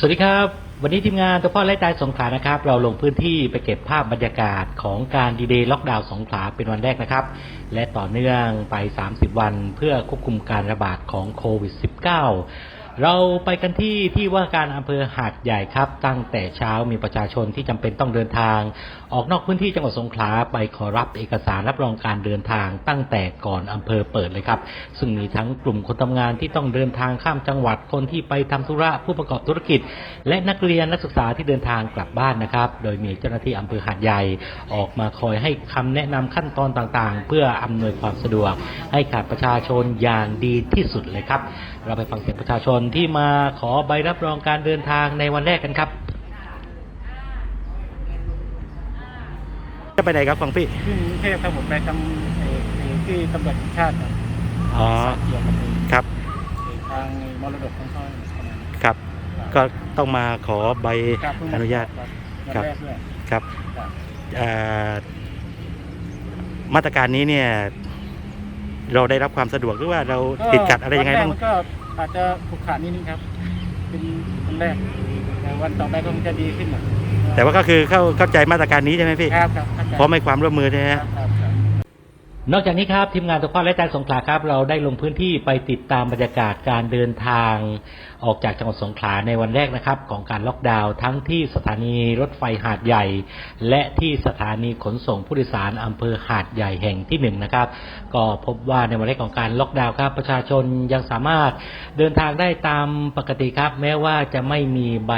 สวัสดีครับ วันนี้ทีมงานตัวพ่อไล่ตายสงขลานะครับ เราลงพื้นที่ไปเก็บภาพบรรยากาศของการดีเดย์ล็อกดาวน์สงขลาเป็นวันแรกนะครับ และต่อเนื่องไป 30 วันเพื่อควบคุมการระบาดของโควิด -19 เราไปกันที่ที่ว่าการอำเภอหาดใหญ่ครับ ตั้งแต่เช้ามีประชาชนที่จำเป็นต้องเดินทาง ออกนอกพื้นที่จังหวัดสงขลาไปขอรับเอกสารรับรองการเดินทาง ตั้งแต่ก่อนอำเภอเปิดเลยครับ ซึ่งมีทั้งกลุ่มคนทำงานที่ต้องเดินทางข้ามจังหวัดคนที่ไปทำธุระผู้ประกอบธุรกิจ และนักเรียนนักศึกษาที่เดินทางกลับบ้านนะครับ โดยมีเจ้าหน้าที่อำเภอหาดใหญ่ออกมาคอยให้คำแนะนำขั้นตอนต่างๆ เพื่ออำนวยความสะดวก ให้กับประชาชนอย่างดีที่สุดเลยครับเราไปฟังเสียงประชาชนที่มาขอใบรับรองการเดินทางในวันแรกกันครับ จะไปไหนครับของพี่ขึ้นกรุงเทพครับผมไปทำเอ่อเอ่อที่ตำรวจแห่งชาติครับอ๋อเกี่ยวกับเอ่อครับทางมรดกของเขาประมาณนี้ครับ ก็ต้องมาขอใบครับเพิ่งมอนุญาต ครับครับวันแรกด้วยครับครับ เอ่อมาตรการนี้เนี่ย เราได้รับความสะดวกหรือว่าเราติดขัดอะไรยังไงบ้าง วันแรกมันก็อาจจะผูกขาดนิดนึงครับ เป็นวันแรกแต่วันต่อไปก็คงจะดีขึ้นหน่อยแต่ว่าก็คือเข้าเข้าใจมาตรการนี้ใช่ไหมพี่ ครับครับข้ใจเพราะไม่ความร่วมมือใช่ไหมคฮะรับครับครับ นอกจากนี้ครับทีมงานตัวพ่อและใจสงขลาครับเราได้ลงพื้นที่ไปติดตามบรรยากาศการเดินทางออกจากจังหวัดสงขลาในวันแรกนะครับ ของการล็อกดาวน์ทั้งที่สถานีรถไฟหาดใหญ่ และที่สถานีขนส่งผู้โดยสารอำเภอหาดใหญ่แห่งที่หนึ่งนะครับ ก็พบว่าในวันแรกของการล็อกดาวน์ครับ ประชาชนยังสามารถเดินทางได้ตามปกติครับ แม้ว่าจะไม่มีใบ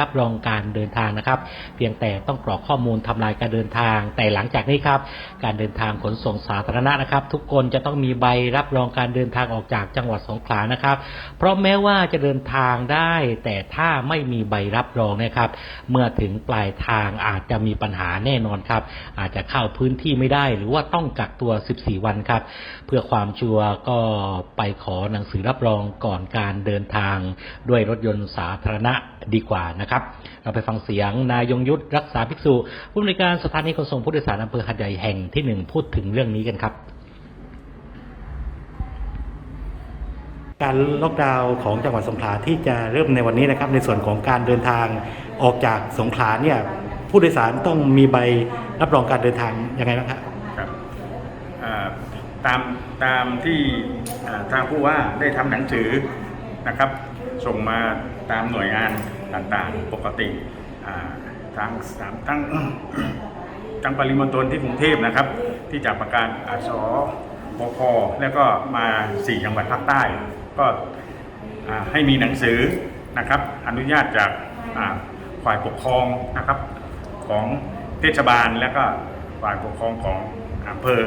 รับรองการเดินทางนะครับ เพียงแต่ต้องกรอกข้อมูลทำลายการเดินทาง แต่หลังจากนี้ครับ การเดินทางขนส่งสาธารณะนะครับ ทุกคนจะต้องมีใบรับรองการเดินทางออกจากจังหวัดสงขลานะครับ เพราะแม้ว่าจะเดินทางได้ แต่ถ้าไม่มีใบรับรองนะครับ เมื่อถึงปลายทางอาจจะมีปัญหาแน่นอนครับ อาจจะเข้าพื้นที่ไม่ได้ หรือว่าต้องกักตัว 14 วันครับ เพื่อความชัวร์ก็ไปขอหนังสือรับรองก่อนการเดินทางด้วยรถยนต์สาธารณะดีกว่านะครับ เราไปฟังเสียงนายยงยุทธรักษาภิกษุผู้อำนวยการสถานีขนส่งผู้โดยสารอำเภอหัดใหญ่แห่งที่หนึ่งพูดถึงเรื่องนี้กันครับ การล็อกดาวน์ของจังหวัดสงขลาที่จะเริ่มในวันนี้นะครับ ในส่วนของการเดินทางออกจากสงขลาเนี่ยผู้โดยสารต้องมีใบรับรองการเดินทางยังไงบ้างครับครับอ่าตามตามที่อ่าทางผู้ว่าได้ทำหนังสือนะครับ ส่งมาตามหน่วยงานต่างๆ ปกติอ่าทางสามทั้งทั้งปริมณฑลที่กรุงเทพนะครับ ที่จะประกาศอาสบคแล้วก็มา4จังหวัดภาคใต้ ก็ให้มีหนังสือนะครับ อนุญาตจากอ่าฝ่ายปกครองนะครับของเทศบาลและก็ฝ่ายปกครองของอำเภอ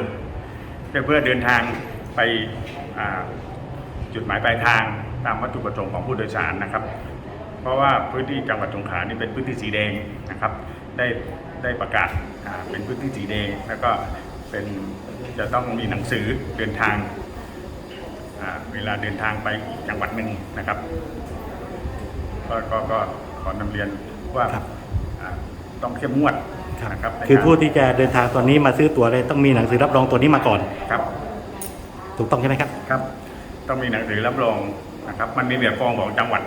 เพื่อเพื่อเดินทางไปจุดหมายปลายทางตามวัตถุประสงค์ของผู้โดยสารนะครับ เพราะว่าพื้นที่จังหวัดสงขลานี่เป็นพื้นที่สีแดงนะครับ ได้ได้ประกาศเป็นพื้นที่สีแดงแล้วก็ เป็นจะต้องมีหนังสือเดินทางอ่าเวลาเดินทางไปอีกจังหวัดหนึ่งนะครับก็ก็ก็ขอนำเรียนว่าครับอ่าต้องเข้มงวดนะครับในคือการผู้ที่จะเดินทางตอนนี้มาซื้อตั๋วเลยต้องมีหนังสือรับรองตัวนี้มาก่อน ครับ ถูกต้องใช่ไหมครับ ครับ ต้องมีหนังสือรับรองนะครับ มันมีแบบฟอร์มของจังหวัด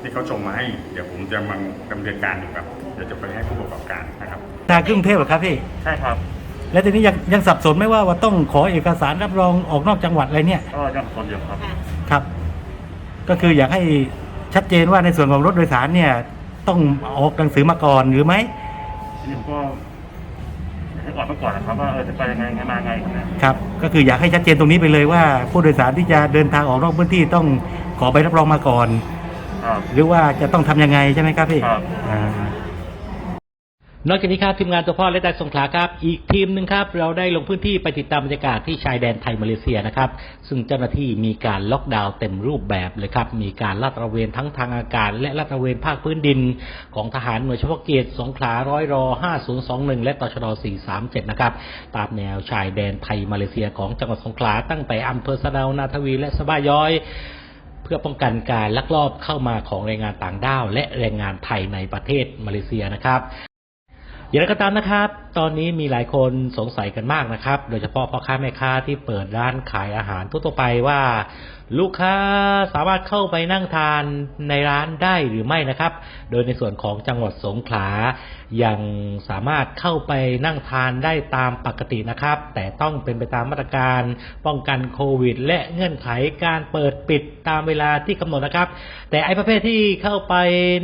ที่เขาส่งมาให้ เดี๋ยวผมจะมาดำเนินการอยู่ครับ เดี๋ยวจะไปให้ผู้ประกอบการนะครับ ทางกรุงเทพเหรอครับพี่ ใช่ครับ แล้วทีนี้ยังยังสับสนไหมว่าว่าต้องขอเอกสารรับรองออกนอกจังหวัดอะไรเนี่ยก็ยังคนอยู่ครับครับ ก็คืออยากให้ชัดเจนว่าในส่วนของรถโดยสารเนี่ย ต้องออกหนังสือมาก่อนหรือไหมนี่ผมก็ให้ก่อนมาก่อนนะครับว่าเออจะไปยังไงไงมาไงนะครับครับ ก็คืออยากให้ชัดเจนตรงนี้ไปเลยว่า ผู้โดยสารที่จะเดินทางออกนอกพื้นที่ต้องขอใบรับรองมาก่อน ครับ หรือว่าจะต้องทำยังไงใช่ไหมครับพี่ครับ อ่า นอกจากนี้ครับทีมงานตัวพ่อและใจสงขลาครับ อีกทีมหนึ่งครับ เราได้ลงพื้นที่ไปติดตามบรรยากาศที่ชายแดนไทยมาเลเซียนะครับ ซึ่งเจ้าหน้าที่มีการล็อกดาวน์เต็มรูปแบบเลยครับ มีการลาดตระเวนทั้งทางอากาศ และลาดตระเวนภาคพื้นดิน ของทหารหน่วยเฉพาะกิจสงขลาร้อยรอ5021 และตชด437 นะครับ ตามแนวชายแดนไทยมาเลเซียของจังหวัดสงขลาตั้งแต่อำเภอสะดานาทวี และสะบ้าย้อยเพื่อป้องกันการลักลอบเข้ามาของแรงงานต่างด้าว และแรงงานไทยในประเทศมาเลเซียนะครับ อย่างไรก็ตามนะครับ ตอนนี้มีหลายคนสงสัยกันมากนะครับ โดยเฉพาะพ่อค้าแม่ค้าที่เปิดร้านขายอาหารทั่วไปว่า ลูกค้าสามารถเข้าไปนั่งทานในร้านได้หรือไม่นะครับ โดยในส่วนของจังหวัดสงขลายังสามารถเข้าไปนั่งทานได้ตามปกตินะครับ แต่ต้องเป็นไปตามมาตรการป้องกันโควิด และเงื่อนไขการเปิดปิดตามเวลาที่กำหนดนะครับ แต่ไอ้ประเภทที่เข้าไป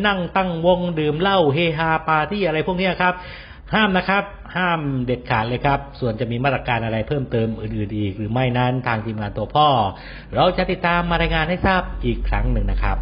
นั่งตั้งวงดื่มเหล้าเฮฮาปาร์ตี้อะไรพวกนี้ครับ ห้ามนะครับ ห้ามเด็ดขาดเลยครับ ส่วนจะมีมาตรการอะไรเพิ่มเติมอื่นๆอีก หรือไม่นั้นทางทีมงานตัวพ่อ เราจะติดตามมารายงานให้ทราบอีกครั้งหนึ่งนะครับ